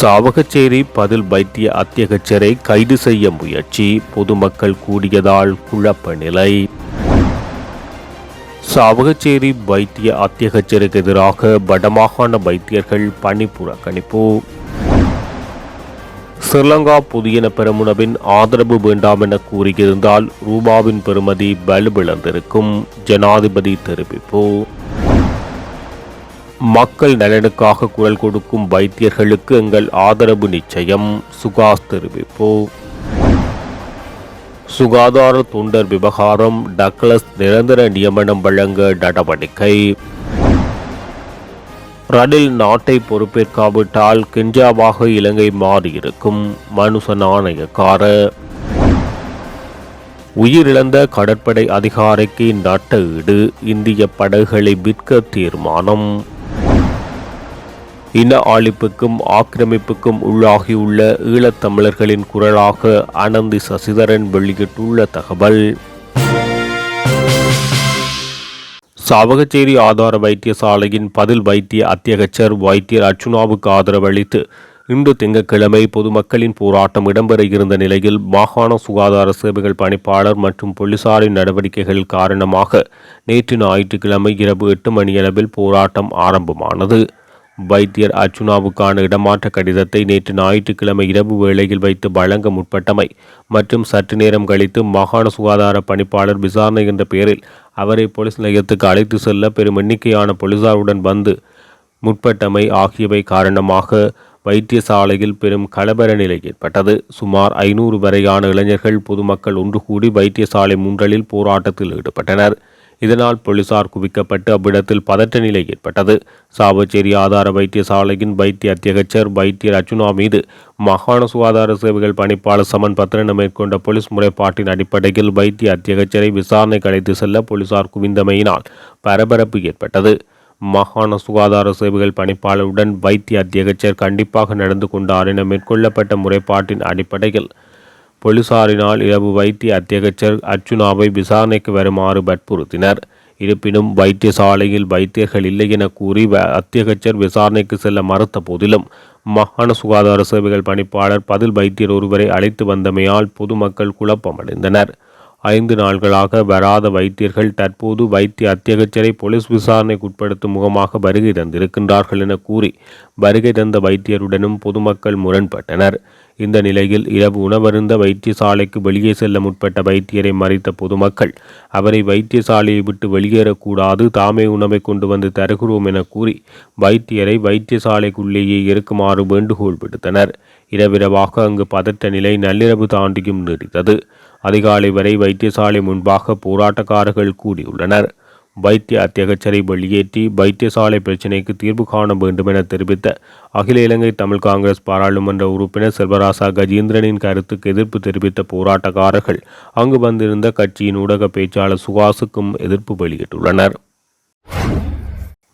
சாவகச்சேரி பதில் வைத்திய அத்தியகச்சரை கைது செய்ய முயற்சி. பொதுமக்கள் கூடியதால் குழப்ப நிலை. சாவகச்சேரி வைத்திய அத்தியகச்சருக்கு எதிராக வடமாகாண வைத்தியர்கள் பணி புறக்கணிப்பு. ஸ்ரீலங்கா புதியன பெருமுனவின் ஆதரவு வேண்டாம் என கூறியிருந்தால் ரூபாவின் பெறுமதி வலுவிழந்திருக்கும். ஜனாதிபதி தெரிவிப்பு. மக்கள் நலனுக்காக குரல் கொடுக்கும் வைத்தியர்களுக்கு எங்கள் ஆதரவு நிச்சயம். சுகாஸ் தெரிவிப்பு. சுகாதார தொண்டர் விவகாரம் டக்ளஸ் நிரந்தர நியமனம் வழங்க நடவடிக்கை. ரணில் நாட்டை பொறுப்பேற்காவிட்டால் கெஞ்சாவாக இலங்கை மாறியிருக்கும் மனுஷ நாணயக்கார உயிரிழந்த கடற்படை அதிகாரிக்கு நட்ட ஈடு இந்திய படகுகளை விற்க தீர்மானம். இன ஆழிப்புக்கும் ஆக்கிரமிப்புக்கும் உள்ளாகியுள்ள ஈழத்தமிழர்களின் குரலாக அனந்தி சசிதரன் வெளியிட்டுள்ள தகவல். சாவகச்சேரி ஆதார வைத்தியசாலையின் பதில் வைத்திய அத்தியகச்சர் வைத்தியர் அர்ச்சுனாவுக்கு ஆதரவளித்து இன்று திங்கட்கிழமை பொதுமக்களின் போராட்டம் இடம்பெற இருந்த நிலையில் மாகாண சுகாதார சேவைகள் பணிப்பாளர் மற்றும் போலீசாரின் நடவடிக்கைகள் காரணமாக நேற்று ஞாயிற்றுக்கிழமை இரவு எட்டு மணியளவில் போராட்டம் ஆரம்பமானது. வைத்தியர் அர்ச்சுனாவுக்கான இடமாற்ற கடிதத்தை நேற்று ஞாயிற்றுக்கிழமை இரவு வேளையில் வைத்து வழங்க முற்பட்டமை மற்றும் சற்று நேரம் கழித்து மாகாண சுகாதார பணிப்பாளர் விசாரணை என்ற பெயரில் அவரை போலீஸ் நிலையத்துக்கு அழைத்து செல்ல பெரும் எண்ணிக்கையான போலீசாருடன் வந்து முற்பட்டமை ஆகியவை காரணமாக வைத்தியசாலையில் பெரும் கலவர நிலை ஏற்பட்டது. சுமார் ஐநூறு வரையான இளைஞர்கள் பொதுமக்கள் ஒன்று கூடி வைத்தியசாலை முன்றலில் போராட்டத்தில் ஈடுபட்டனர். இதனால் போலீசார் குவிக்கப்பட்டு அவ்விடத்தில் பதற்ற நிலை ஏற்பட்டது. சாவச்சேரி ஆதார வைத்தியசாலையின் வைத்திய அத்தியகச்சர் வைத்தியர் அர்ஜுனா மீது மாகாண சுகாதார சேவைகள் பணிப்பாளர் சமன் பத்திரன மேற்கொண்ட போலீஸ் முறைப்பாட்டின் அடிப்படையில் வைத்திய அத்தியகச்சரை விசாரணைக்கு அழைத்து செல்ல போலீசார் குவிந்தமையினால் பரபரப்பு ஏற்பட்டது. மாகாண சுகாதார சேவைகள் பணிப்பாளருடன் வைத்திய அத்தியகச்சர் கண்டிப்பாக நடந்து கொண்டார் என மேற்கொள்ளப்பட்ட முறைப்பாட்டின் அடிப்படையில் போலீசாரினால் இரவு வைத்திய அத்தியகச்சர் அர்ச்சுனாவை விசாரணைக்கு வருமாறு வற்புறுத்தினர். இருப்பினும் வைத்தியசாலையில் வைத்தியர்கள் இல்லை என கூறி அத்தியகச்சர் விசாரணைக்கு செல்ல மறுத்த போதிலும் மாகாண சுகாதார சேவைகள் பணிப்பாளர் பதில் வைத்தியர் ஒருவரை அழைத்து வந்தமையால் பொதுமக்கள் குழப்பமடைந்தனர். ஐந்து நாள்களாக வராத வைத்தியர்கள் தற்போது வைத்திய அத்தியகச்சரை போலீஸ் விசாரணைக்கு உட்படுத்தும் முகமாக வருகை தந்திருக்கின்றார்கள் என கூறி வருகை தந்த வைத்தியருடனும் பொதுமக்கள் முரண்பட்டனர். இந்த நிலையில் இரவு உணவருந்த வைத்தியசாலைக்கு வெளியே செல்ல முற்பட்ட வைத்தியரை மறைத்த பொதுமக்கள் அவரை வைத்தியசாலையை விட்டு வெளியேறக்கூடாது தாமே உணவை கொண்டு வந்து தருகிறோம் என கூறி வைத்தியரை வைத்தியசாலைக்குள்ளேயே இருக்குமாறு வேண்டுகோள் விடுத்தனர். இரவிரவாக அங்கு பதற்ற நிலை நள்ளிரவு தாண்டியும் நீடித்தது. அதிகாலை வரை வைத்தியசாலை முன்பாக போராட்டக்காரர்கள் கூடியுள்ளனர். வைத்திய அத்தியகச்சரை வெளியேற்றி வைத்தியசாலை பிரச்சினைக்கு தீர்வு காண வேண்டும் என தெரிவித்த அகில இலங்கை தமிழ் காங்கிரஸ் பாராளுமன்ற உறுப்பினர் செல்வராசா கஜேந்திரனின் கருத்துக்கு எதிர்ப்பு தெரிவித்த போராட்டக்காரர்கள் அங்கு வந்திருந்த கட்சியின் ஊடக பேச்சாளர் சுகாசுக்கும் எதிர்ப்பு வெளியிட்டுள்ளனர்.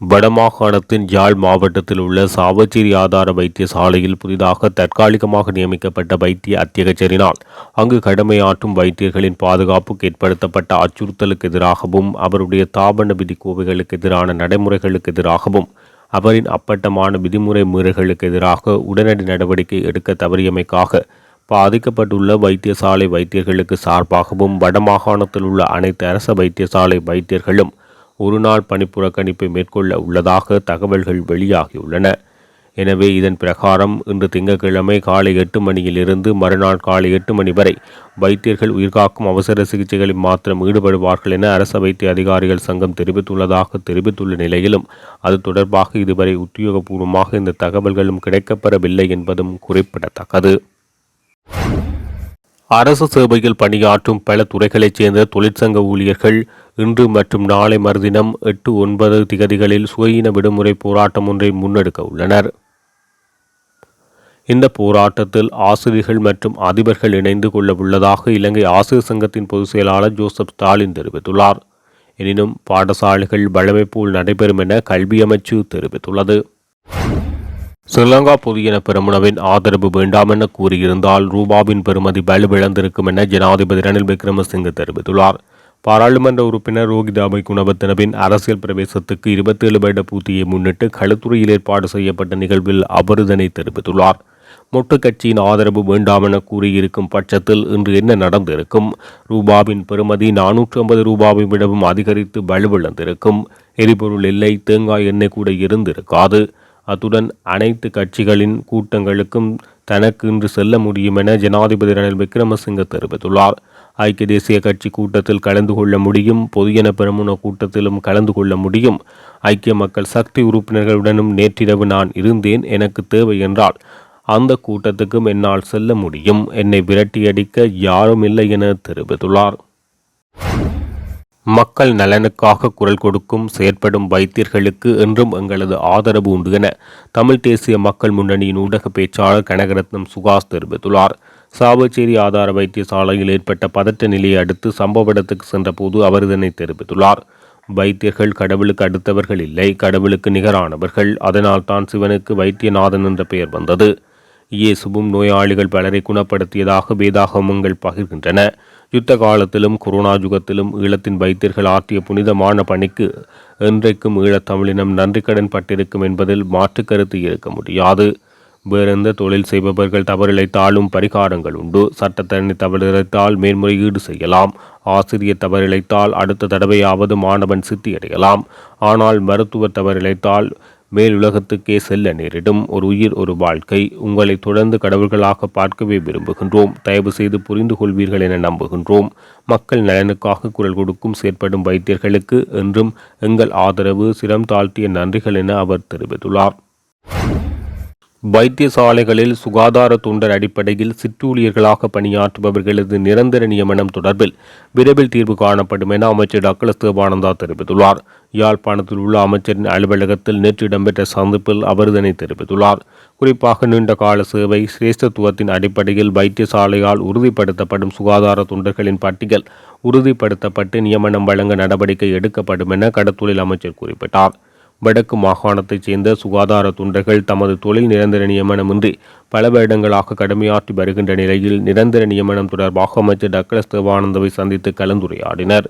வடமாகாணத்தின் யாழ் மாவட்டத்தில் உள்ள சாவச்சேரி ஆதார வைத்தியசாலையில் புதிதாக தற்காலிகமாக நியமிக்கப்பட்ட வைத்திய அத்தியகச்சரினால் அங்கு கடமையாற்றும் வைத்தியர்களின் பாதுகாப்புக்கு ஏற்படுத்தப்பட்ட அச்சுறுத்தலுக்கு எதிராகவும் அவருடைய தாபன விதி கோவைகளுக்கு எதிரான நடைமுறைகளுக்கு எதிராகவும் அவரின் அப்பட்டமான விதிமுறை மீறல்களுக்கு எதிராக உடனடி நடவடிக்கை எடுக்க தவறியமைக்காக பாதிக்கப்பட்டுள்ள வைத்தியசாலை வைத்தியர்களுக்கு சார்பாகவும் வடமாகாணத்தில் உள்ள அனைத்து அரச வைத்தியசாலை வைத்தியர்களும் ஒரு நாள் பணிப்புறக்கணிப்பை மேற்கொள்ள உள்ளதாக தகவல்கள் வெளியாகியுள்ளன. எனவே இதன் பிரகாரம் இன்று திங்கட்கிழமை காலை எட்டு மணியிலிருந்து மறுநாள் காலை எட்டு மணி வரை வைத்தியர்கள் உயிர்காக்கும் அவசர சிகிச்சைகளில் மாத்திரம் ஈடுபடுவார்கள் என அரச வைத்திய அதிகாரிகள் சங்கம் தெரிவித்துள்ளதாக தெரிவித்துள்ள நிலையிலும் அது தொடர்பாக இதுவரை உத்தியோகபூர்வமாக இந்த தகவல்களும் கிடைக்கப்பெறவில்லை என்பதும் குறிப்பிடத்தக்கது. அரசு சேவையில் பணியாற்றும் பல துறைகளைச் சேர்ந்த தொழிற்சங்க ஊழியர்கள் இன்று மற்றும் நாளை மறுதினம் எட்டு ஒன்பது திகதிகளில் சுயின விடுமுறை போராட்டம் ஒன்றை முன்னெடுக்க உள்ளனர். இந்த போராட்டத்தில் ஆசிரியர்கள் மற்றும் அதிபர்கள் இணைந்து கொள்ள உள்ளதாக இலங்கை ஆசிரியர் சங்கத்தின் பொதுச் செயலாளர் ஜோசப் ஸ்டாலின் தெரிவித்துள்ளார். எனினும் பாடசாலைகள் வழமை போல் நடைபெறும் என கல்வி அமைச்சு தெரிவித்துள்ளது. ஸ்ரீலங்கா பொதுஜன பெருமுனவின் ஆதரவு வேண்டாம் என கூறியிருந்தால் ரூபாவின் பெறுமதி வலுவிழந்திருக்கும் என ஜனாதிபதி ரணில் விக்ரமசிங்க தெரிவித்துள்ளார். பாராளுமன்ற உறுப்பினர் ரோகிதாபை குணவர்த்தனவின் அரசியல் பிரவேசத்துக்கு இருபத்தேழு வருட பூர்த்தியை முன்னிட்டு களுத்துறையில் ஏற்பாடு செய்யப்பட்ட நிகழ்வில் அவர் இதனை தெரிவித்துள்ளார். மொட்டு கட்சியின் ஆதரவு வேண்டாம் என கூறியிருக்கும் பட்சத்தில் இன்று என்ன நடந்திருக்கும்? ரூபாவின் பெறுமதி நானூற்று ஐம்பது ரூபாவை விடவும் அதிகரித்து வலுவிழந்திருக்கும் எரிபொருள் இல்லை தேங்காய் எண்ணெய் கூட இருந்திருக்காது. அத்துடன் அனைத்து கட்சிகளின் கூட்டங்களுக்கும் தனக்கு இன்று செல்ல முடியும் என ஜனாதிபதி ரணில் விக்ரமசிங்க தெரிவித்துள்ளார். ஐக்கிய தேசிய கட்சி கூட்டத்தில் கலந்து கொள்ள முடியும் பொதுஜன பெருமுன கூட்டத்திலும் கலந்து கொள்ள முடியும். ஐக்கிய மக்கள் சக்தி உறுப்பினர்களுடனும் நேற்றிரவு நான் இருந்தேன் எனக்கு தேவை என்றால் அந்த கூட்டத்துக்கும் என்னால் செல்ல முடியும். என்னை விரட்டியடிக்க யாரும் இல்லை என தெரிவித்துள்ளார். மக்கள் நலனுக்காக குரல் கொடுக்கும் செயற்படும் வைத்தியர்களுக்கு என்றும் எங்களது ஆதரவு உண்டு என தமிழ் தேசிய மக்கள் முன்னணியின் ஊடக பேச்சாளர் கனகரத்னம் சுகாஸ் தெரிவித்துள்ளார். சாவச்சேரி ஆதார வைத்தியசாலையில் ஏற்பட்ட பதற்ற நிலையை அடுத்து சம்பவ இடத்துக்கு சென்றபோது அவர் இதனை தெரிவித்துள்ளார். வைத்தியர்கள் கடவுளுக்கு அடுத்தவர்கள் இல்லை கடவுளுக்கு நிகரானவர்கள். அதனால் தான் சிவனுக்கு வைத்தியநாதன் என்ற பெயர் வந்தது. இயேசுவும் நோயாளிகள் பலரை குணப்படுத்தியதாக வேதாகமங்கள் பகிர்கின்றன. யுத்த காலத்திலும் கொரோனா யுகத்திலும் ஈழத்தின் வைத்தியர்கள் ஆற்றிய புனிதமான பணிக்கு என்றைக்கும் ஈழத்தமிழினம் நன்றி கடன் பட்டிருக்கும் என்பதில் மாற்று கருத்து இருக்க முடியாது. வேறெந்த தொழில் செய்பவர்கள் தவறிழைத்தாலும் பரிகாரங்கள் உண்டு. சட்டத்தரணி தவறிழைத்தால் மேன்முறையீடு செய்யலாம். ஆசிரியர் தவறிழைத்தால் அடுத்த தடவையாவது மாணவன் சித்தியடையலாம். ஆனால் மருத்துவர் தவறிழைத்தால் மேல் உலகத்துக்கே செல்ல நேரிடும். ஒரு உயிர் ஒரு வாழ்க்கை. உங்களை தொடர்ந்து கடவுள்களாக பார்க்கவே விரும்புகின்றோம். தயவு செய்து புரிந்து கொள்வீர்கள் என நம்புகின்றோம். மக்கள் நலனுக்காக குரல் கொடுக்கும் செயற்படும் வைத்தியர்களுக்கு என்றும் எங்கள் ஆதரவு சிரம் தாழ்த்திய நன்றிகள் என அவர் தெரிவித்துள்ளார். வைத்தியசாலைகளில் சுகாதார தொண்டர் அடிப்படையில் சிற்றூழியர்களாக பணியாற்றுபவர்களது நிரந்தர நியமனம் தொடர்பில் விரைவில் தீர்வு காணப்படும் என அமைச்சர் டக்ளஸ் தேவானந்தா தெரிவித்துள்ளார். யாழ்ப்பாணத்தில் உள்ள அமைச்சரின் அலுவலகத்தில் நேற்று இடம்பெற்ற சந்திப்பில் அவர் இதனை தெரிவித்துள்ளார். குறிப்பாக நீண்ட கால சேவை சிரேஷ்டத்துவத்தின் அடிப்படையில் வைத்தியசாலையால் உறுதிப்படுத்தப்படும் சுகாதார தொண்டர்களின் பட்டியல் உறுதிப்படுத்தப்பட்டு நியமனம் வழங்க நடவடிக்கை எடுக்கப்படும் என கடத்தொழில் அமைச்சர் குறிப்பிட்டார். வடக்கு மாகாணத்தைச் சேர்ந்த சுகாதார தொண்டர்கள் தமது தொழில் நிரந்தர நியமனமின்றி பல வருடங்களாக கடமையாற்றி வருகின்ற நிலையில் நிரந்தர நியமனம் தொடர்பாக அமைச்சர் டக்ளஸ் தேவானந்தவை சந்தித்து கலந்துரையாடினர்.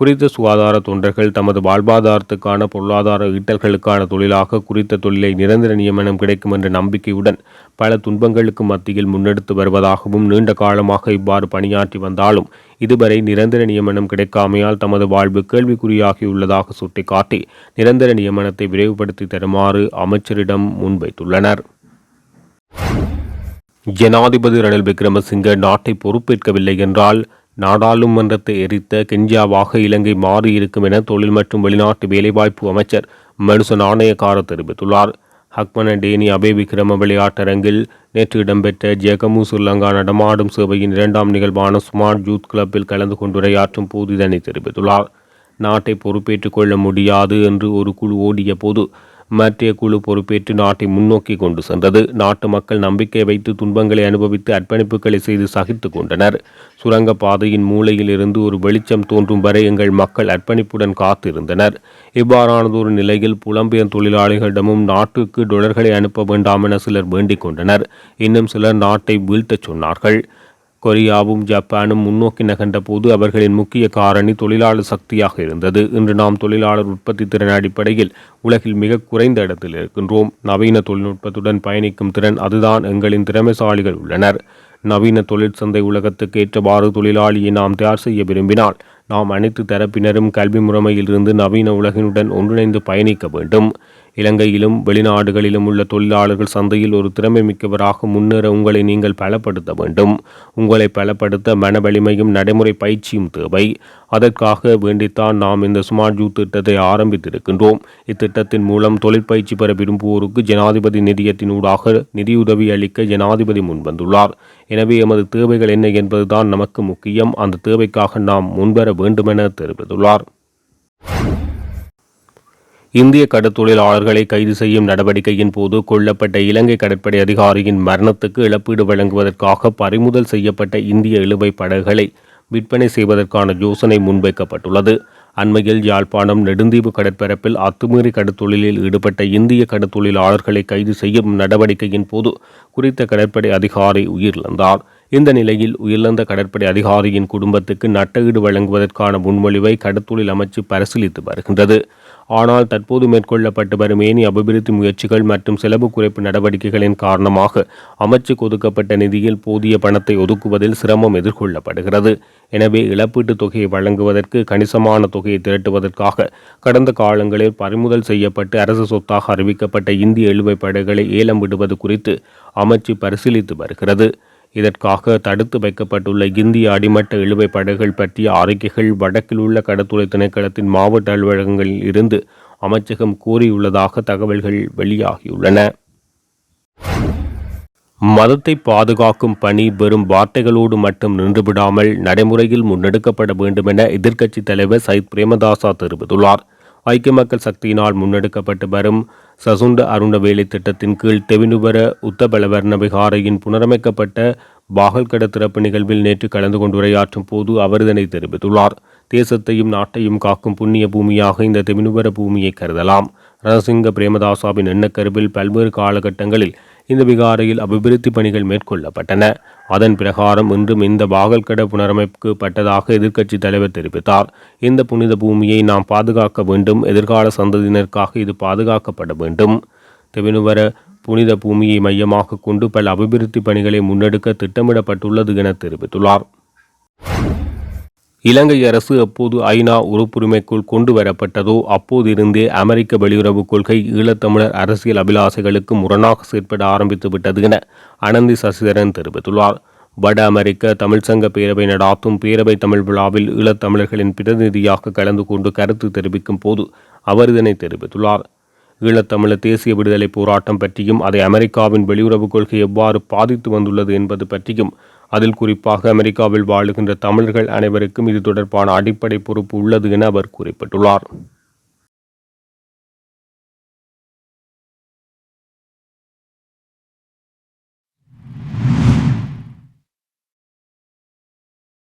குறித்த சுகாதார தொண்டர்கள் தமது வாழ்வாதாரத்துக்கான பொருளாதார ஈட்டல்களுக்கான தொழிலாக குறித்த தொழிலை நிரந்தர நியமனம் கிடைக்கும் என்ற நம்பிக்கையுடன் பல துன்பங்களுக்கு மத்தியில் முன்னெடுத்து வருவதாகவும் நீண்ட காலமாக இவ்வாறு பணியாற்றி வந்தாலும் இதுவரை நிரந்தர நியமனம் கிடைக்காமையால் தமது வாழ்வு கேள்விக்குறியாகியுள்ளதாக சுட்டிக்காட்டி நிரந்தர நியமனத்தை விரைவுபடுத்தி தருமாறு அமைச்சரிடம் முன்வைத்துள்ளனர். ஜனாதிபதி ரணில் விக்ரமசிங்க நாட்டை பொறுப்பேற்கவில்லை என்றால் நாடாளுமன்றத்தை எரித்த கெஞ்சியாவாக இலங்கை மாறியிருக்கும் என தொழில் மற்றும் வெளிநாட்டு வேலைவாய்ப்பு அமைச்சர் மனுச நாணயக்கார தெரிவித்துள்ளார். ஹக்மன டேனி அபே விக்ரம விளையாட்டரங்கில் நேற்று இடம்பெற்ற ஜெகமு ஸ்ரீலங்கா நடமாடும் சேவையின் இரண்டாம் நிகழ்வான ஸ்மார்ட் யூத் கிளப்பில் கலந்து கொண்டுரையாற்றும் போது இதனை தெரிவித்துள்ளார். நாட்டை பொறுப்பேற்றுக் கொள்ள முடியாது என்று ஒரு குழு ஓடிய போது மத்திய குழு பொறுப்பேற்று நாட்டை முன்னோக்கி கொண்டு சென்றது. நாட்டு மக்கள் நம்பிக்கை வைத்து துன்பங்களை அனுபவித்து அர்ப்பணிப்புகளை செய்து சகித்து கொண்டனர். சுரங்கப்பாதையின் மூலையில் இருந்து ஒரு வெளிச்சம் தோன்றும் வரை எங்கள் மக்கள் அர்ப்பணிப்புடன் காத்திருந்தனர். இவ்வாறானதொரு நிலையில் புலம்பெயர் தொழிலாளிகளிடமும் நாட்டுக்கு டொலர்களை அனுப்ப வேண்டாம் என சிலர் வேண்டிக் கொண்டனர். இன்னும் சிலர் நாட்டை வீழ்த்தச் சொன்னார்கள். கொரியாவும் ஜப்பானும் முன்னோக்கி நகர்ந்த போது அவர்களின் முக்கிய காரணி தொழிலாளர் சக்தியாக இருந்தது. இன்று நாம் தொழிலாளர் உற்பத்தி திறன் அடிப்படையில் உலகில் மிக குறைந்த இடத்தில் இருக்கின்றோம். நவீன தொழில்நுட்பத்துடன் பயணிக்கும் திறன் அதுதான் எங்களின் திறமைசாலிகள் உள்ளனர். நவீன தொழிற்சந்தை உலகத்துக்கு ஏற்றவாறு தொழிலாளியை நாம் தயார் செய்ய விரும்பினால் நாம் அனைத்து தரப்பினரும் கல்வி முறைமையிலிருந்து நவீன உலகினுடன் ஒன்றிணைந்து பயணிக்க வேண்டும். இலங்கையிலும் வெளிநாடுகளிலும் உள்ள தொழிலாளர்கள் சந்தையில் ஒரு திறமை மிக்கவராக முன்னேற உங்களை நீங்கள் பலப்படுத்த வேண்டும். உங்களை பலப்படுத்த மனவலிமையும் நடைமுறை பயிற்சியும் தேவை. அதற்காக வேண்டித்தான் நாம் இந்த ஸ்மார்ட் யூத் திட்டத்தை ஆரம்பித்திருக்கின்றோம். இத்திட்டத்தின் மூலம் தொழிற்பயிற்சி பெற விரும்புவோருக்கு ஜனாதிபதி நிதியத்தின் ஊடாக நிதியுதவி அளிக்க ஜனாதிபதி முன்வந்துள்ளார். எனவே எமது தேவைகள் என்ன என்பதுதான் நமக்கு முக்கியம். அந்த தேவைக்காக நாம் முன்வர வேண்டுமென தெரிவித்துள்ளார். இந்திய கடற்தொழிலாளர்களை கைது செய்யும் நடவடிக்கையின் போது கொல்லப்பட்ட இலங்கை கடற்படை அதிகாரியின் மரணத்துக்கு இழப்பீடு வழங்குவதற்காக பறிமுதல் செய்யப்பட்ட இந்திய இழுவை படகுகளை விற்பனை செய்வதற்கான யோசனை முன்வைக்கப்பட்டுள்ளது. அண்மையில் யாழ்ப்பாணம் நெடுந்தீவு கடற்பரப்பில் அத்துமீறி கடத்தொழிலில் ஈடுபட்ட இந்திய கடத்தொழிலாளர்களை கைது செய்யும் நடவடிக்கையின் போது குறித்த கடற்படை அதிகாரி உயிரிழந்தார். இந்த நிலையில் உயிரிழந்த கடற்படை அதிகாரியின் குடும்பத்துக்கு நட்டஈடு வழங்குவதற்கான முன்மொழிவை கடத்தொழில் அமைச்சு பரிசீலித்து வருகின்றது. ஆனால் தற்போது மேற்கொள்ளப்பட்டு வரும் ஏனி அபிவிருத்தி முயற்சிகள் மற்றும் செலவு குறைப்பு நடவடிக்கைகளின் காரணமாக அமைச்சுக்கு ஒதுக்கப்பட்ட நிதியில் போதிய பணத்தை ஒதுக்குவதில் சிரமம் எதிர்கொள்ளப்படுகிறது. எனவே இழப்பீட்டுத் தொகையை வழங்குவதற்கு கணிசமான தொகையை திரட்டுவதற்காக கடந்த காலங்களில் பறிமுதல் செய்யப்பட்டு அரசு சொத்தாக அறிவிக்கப்பட்ட இந்திய எழுவை படைகளை ஏலம் விடுவது குறித்து அமைச்சு பரிசீலித்து வருகிறது. இதற்காக தடுத்து வைக்கப்பட்டுள்ள இந்திய அடிமட்ட இழுவை படைகள் பற்றிய அறிக்கைகள் வடக்கில் உள்ள கடத்துறை திணைக்களத்தின் மாவட்ட அலுவலகங்களில் இருந்து அமைச்சகம் கூறியுள்ளதாக தகவல்கள் வெளியாகியுள்ளன. மதத்தை பாதுகாக்கும் பணி வெறும் வார்த்தைகளோடு மட்டும் நின்றுவிடாமல் நடைமுறையில் முன்னெடுக்கப்பட வேண்டும் என எதிர்க்கட்சித் தலைவர் சயித் பிரேமதாசா தெரிவித்துள்ளார். ஐக்கிய மக்கள் சக்தியினால் முன்னெடுக்கப்பட்டு வரும் சசுண்ட அருண்ட வேலை திட்டத்தின் கீழ் தெவினுபர உத்தபலவர்ண விகாரையின் புனரமைக்கப்பட்ட பாகல்கட திறப்பு நிகழ்வில் நேற்று கலந்து கொண்டு உரையாற்றும் போது அவர் இதனை தெரிவித்துள்ளார். தேசத்தையும் நாட்டையும் காக்கும் புண்ணிய பூமியாக இந்த தெவினுபர பூமியை கருதலாம். ரணசிங்க பிரேமதாசாவின் எண்ணக்கருவில் பல்வேறு காலகட்டங்களில் இந்த விகாரையில் அபிவிருத்தி பணிகள் மேற்கொள்ளப்பட்டன. அதன் பிரகாரம் இன்றும் இந்த பாகல்கட பட்டதாக எதிர்க்கட்சி தலைவர் தெரிவித்தார். இந்த புனித பூமியை நாம் பாதுகாக்க வேண்டும். எதிர்கால சந்ததியினருக்காக இது பாதுகாக்கப்பட வேண்டும். தெவினுவர புனித பூமியை மையமாக கொண்டு பல அபிவிருத்தி பணிகளை முன்னெடுக்க திட்டமிடப்பட்டுள்ளது என தெரிவித்துள்ளார். இலங்கை அரசு எப்போது ஐநா உறுப்புரிமைக்குள் கொண்டு வரப்பட்டதோ அப்போதிருந்தே அமெரிக்க வெளியுறவுக் கொள்கை ஈழத்தமிழர் அரசியல் அபிலாசைகளுக்கு முரணாக செயற்பட ஆரம்பித்து விட்டது என அனந்தி சசிதரன் தெரிவித்துள்ளார். வட அமெரிக்க தமிழ்ச்சங்க பேரவை நடாத்தும் பேரவை தமிழ் விழாவில் ஈழத்தமிழர்களின் பிரதிநிதியாக கலந்து கொண்டு கருத்து தெரிவிக்கும் போது அவர் இதனை தெரிவித்துள்ளார். ஈழத்தமிழர் தேசிய விடுதலை போராட்டம் பற்றியும் அதை அமெரிக்காவின் வெளியுறவுக் கொள்கை எவ்வாறு பாதித்து வந்துள்ளது என்பது பற்றியும் அதில் குறிப்பாக அமெரிக்காவில் வாழுகின்ற தமிழர்கள் அனைவருக்கும் இது தொடர்பான அடிப்படை பொறுப்பு உள்ளது என அவர் குறிப்பிட்டுள்ளார்.